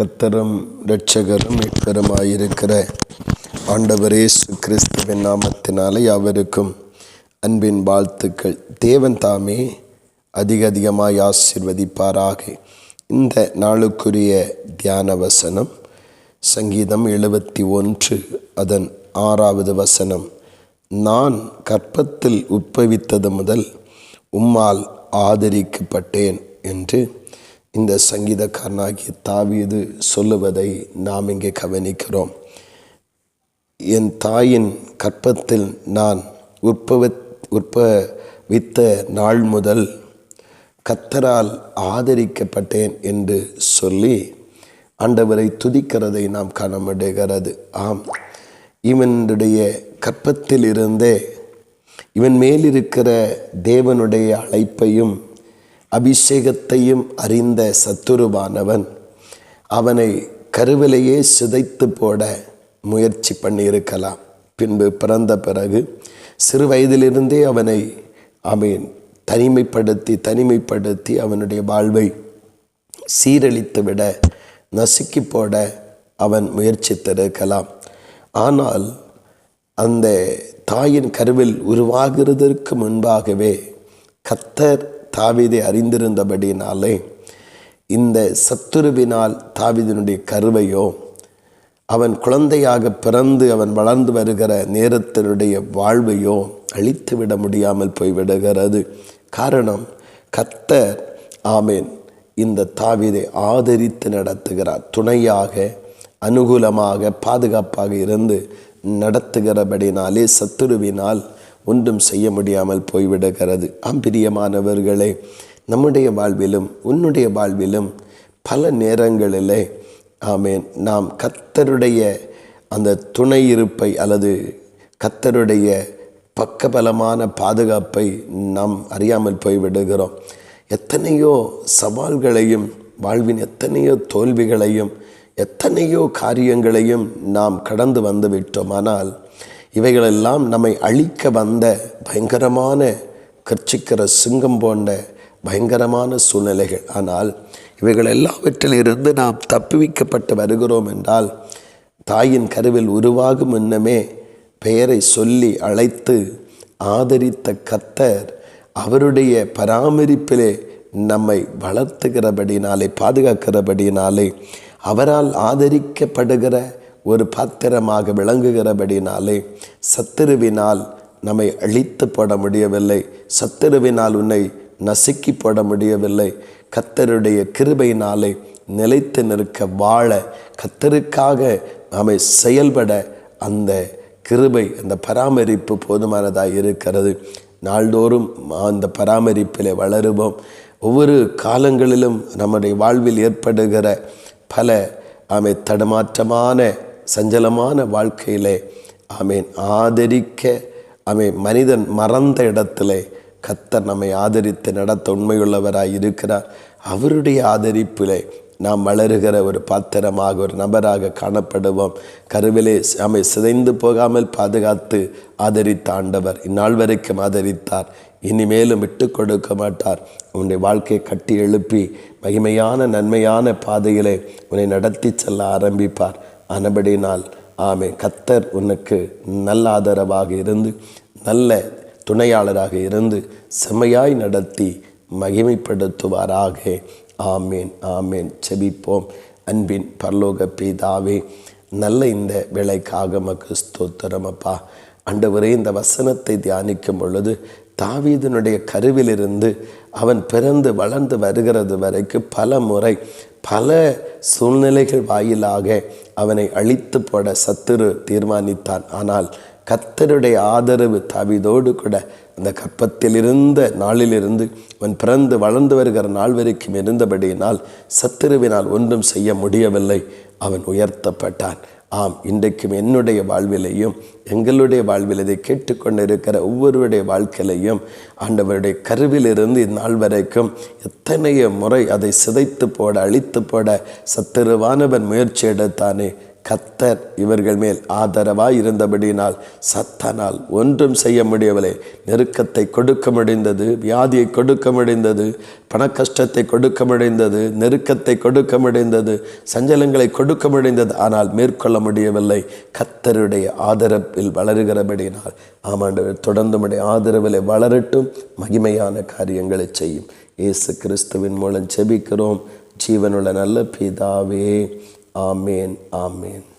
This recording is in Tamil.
கத்தரும் இரட்சகரும் மீட்பருமாயிருக்கிற ஆண்டவரே கிறிஸ்துவின் நாமத்தினாலே அவருக்கும் அன்பின் வாழ்த்துக்கள். தேவன் தாமே அதிக அதிகமாக ஆசிர்வதிப்பாராக. இந்த நாளுக்குரிய தியான வசனம் சங்கீதம் எழுபத்தி ஒன்று அதன் ஆறாவது வசனம். நான் கற்பத்தில் உட்பவித்தது முதல் உம்மால் ஆதரிக்கப்பட்டேன் என்று இந்த சங்கீதக்காரனாகிய தாவியது சொல்லுவதை நாம் இங்கே கவனிக்கிறோம். என் தாயின் கற்பத்தில் நான் உற்பவ உற்பவித்த நாள் முதல் கத்தரால் ஆதரிக்கப்பட்டேன் என்று சொல்லி ஆண்டவரை துதிக்கிறதை நாம் காண முடிகிறது. ஆம். இவனுடைய கற்பத்திலிருந்தே இவன் மேலிருக்கிற தேவனுடைய அழைப்பையும் அபிஷேகத்தையும் அறிந்த சத்துருவானவன் அவனை கருவிலேயே சிதைத்து போட முயற்சி பண்ணியிருக்கலாம். பின்பு பிறந்த பிறகு சிறு வயதிலிருந்தே அவனை அவன் தனிமைப்படுத்தி தனிமைப்படுத்தி அவனுடைய வாழ்வை சீரழித்து விட நசுக்கி போட அவன் முயற்சித்திருக்கலாம். ஆனால் அந்த தாயின் கருவில் உருவாகிறதற்கு முன்பாகவே கத்தர் தாவிதை அறிந்திருந்தபடினாலே இந்த சத்துருவினால் தாவிதனுடைய கருவையோ அவன் குழந்தையாக பிறந்து அவன் வளர்ந்து வருகிற நேரத்தினுடைய வாழ்வையோ அழித்து விட முடியாமல் போய்விடுகிறது. காரணம் கத்தர் ஆமேன் இந்த தாவிதை ஆதரித்து நடத்துகிறார். துணையாக அனுகூலமாக பாதுகாப்பாக இருந்து நடத்துகிறபடினாலே சத்துருவினால் ஒன்றும் செய்ய முடியாமல் போய்விடுகிறது. அம்பிரியமானவர்களே நம்முடைய வாழ்விலும் உன்னுடைய வாழ்விலும் பல நேரங்களிலே ஆமேன் நாம் கத்தருடைய அந்த துணை இருப்பை அல்லது கத்தருடைய பக்கபலமான பாதுகாப்பை நாம் அறியாமல் போய்விடுகிறோம். எத்தனையோ சவால்களையும் வாழ்வின் எத்தனையோ தோல்விகளையும் எத்தனையோ காரியங்களையும் நாம் கடந்து வந்து விட்டோம். ஆனால் இவைகளெல்லாம் நம்மை அழிக்க வந்த பயங்கரமான கர்ச்சிக்கிற சிங்கம் போன்ற பயங்கரமான சூழ்நிலைகள். ஆனால் இவைகள் எல்லாவற்றிலிருந்து நாம் தப்புவிக்கப்பட்டு வருகிறோம் என்றால் தாயின் கருவில் உருவாகும் முன்னமே பெயரை சொல்லி அழைத்து ஆதரித்த கத்தர் அவருடைய பராமரிப்பிலே நம்மை வளர்த்துகிறபடினாலே பாதுகாக்கிறபடினாலே அவரால் ஆதரிக்கப்படுகிற ஒரு பாத்திரமாக விளங்குகிறபடினாலே சத்துருவினால் நம்மை அழித்து போட முடியவில்லை. சத்துருவினால் உன்னை நசுக்கி போட முடியவில்லை. கத்தருடைய கிருபையினாலே நிலைத்து நிற்க வாழ கத்தருக்காக நாம செயல்பட அந்த கிருபை அந்த பராமரிப்பு போதுமானதாக இருக்கிறது. நாள்தோறும் அந்த பராமரிப்பில் வளருவோம். ஒவ்வொரு காலங்களிலும் நம்முடைய வாழ்வில் ஏற்படுகிற பல ஆமை தடுமாற்றமான சஞ்சலமான வாழ்க்கையிலே ஆமேன். ஆதரிக்க ஆமே மனிதன் மறந்த இடத்திலே கத்தர் நம்மை ஆதரித்து நடத்த உண்மையுள்ளவராய் இருக்கிறார். அவருடைய ஆதரிப்பிலே நாம் வளருகிற ஒரு பாத்திரமாக ஒரு நபராக காணப்படுவோம். கருவிலே அமை சிதைந்து போகாமல் பாதுகாத்து ஆதரித்த ஆண்டவர் இந்நாள் வரைக்கும் ஆதரித்தார். இனிமேலும் விட்டு கொடுக்க மாட்டார். உன்னுடைய வாழ்க்கையை கட்டி எழுப்பி மகிமையான நன்மையான பாதையிலே உன்னை நடத்தி செல்ல ஆரம்பிப்பார். ஆனபடினால் ஆமே கத்தர் உனக்கு நல்ல ஆதரவாக இருந்து நல்ல துணையாளராக இருந்து செம்மையாய் நடத்தி மகிமைப்படுத்துவாராக. ஆமேன் ஆமேன். செபிப்போம் அன்பின் பரலோக பிதாவே நல்ல இந்த வேலைக்காக மக்கு ஸ்தோத்திரமப்பா அண்டவரே இந்த வசனத்தை தியானிக்கும் பொழுது தாவீதனுடைய கருவிலிருந்து அவன் பிறந்து வளர்ந்து வருகிறது வரைக்கு பல முறை பல சூழ்நிலைகள் வாயிலாக அவனை அழித்து போட சத்துரு தீர்மானித்தான். ஆனால் கத்தருடைய ஆதரவு தாவிதோடு கூட அந்த கற்பத்தில் இருந்த நாளிலிருந்து அவன் பிறந்து வளர்ந்து வருகிற நாள் வரைக்கும் இருந்தபடியினால் சத்துருவினால் ஒன்றும் செய்ய முடியவில்லை. அவன் உயர்த்தப்பட்டான். ஆம் இன்றைக்கும் என்னுடைய வாழ்விலையும் எங்களுடைய வாழ்வில் இதை கேட்டுக்கொண்டிருக்கிற ஒவ்வொருவருடைய வாழ்க்கையிலையும் ஆண்டவருடைய கருவிலிருந்து இந்நாள் வரைக்கும் எத்தனைய முறை அதை சிதைத்து போட அழித்து போட சத்துருவானவன் முயற்சி எடுத்தானே கத்தர் இவர்கள் மேல் ஆதரவாய் இருந்தபடியினால் சத்தனால் ஒன்றும் செய்ய முடியவில்லை. நெருக்கத்தை கொடுக்க முடிந்தது வியாதியை கொடுக்க முடிந்தது பணக்கஷ்டத்தை கொடுக்க முடிந்தது நெருக்கத்தை கொடுக்க முடிந்தது சஞ்சலங்களை கொடுக்க முடிந்தது. ஆனால் மேற்கொள்ள முடியவில்லை. கத்தருடைய ஆதரவில் வளருகிறபடியினால் ஆமாண்டவர் தொடர்ந்து உடைய ஆதரவில் வளரட்டும் மகிமையான காரியங்களை செய்யும். இயேசு கிறிஸ்துவின் மூலம் செபிக்கிறோம் ஜீவனுள்ள நல்ல பிதாவே ஆமேன் ஆமேன்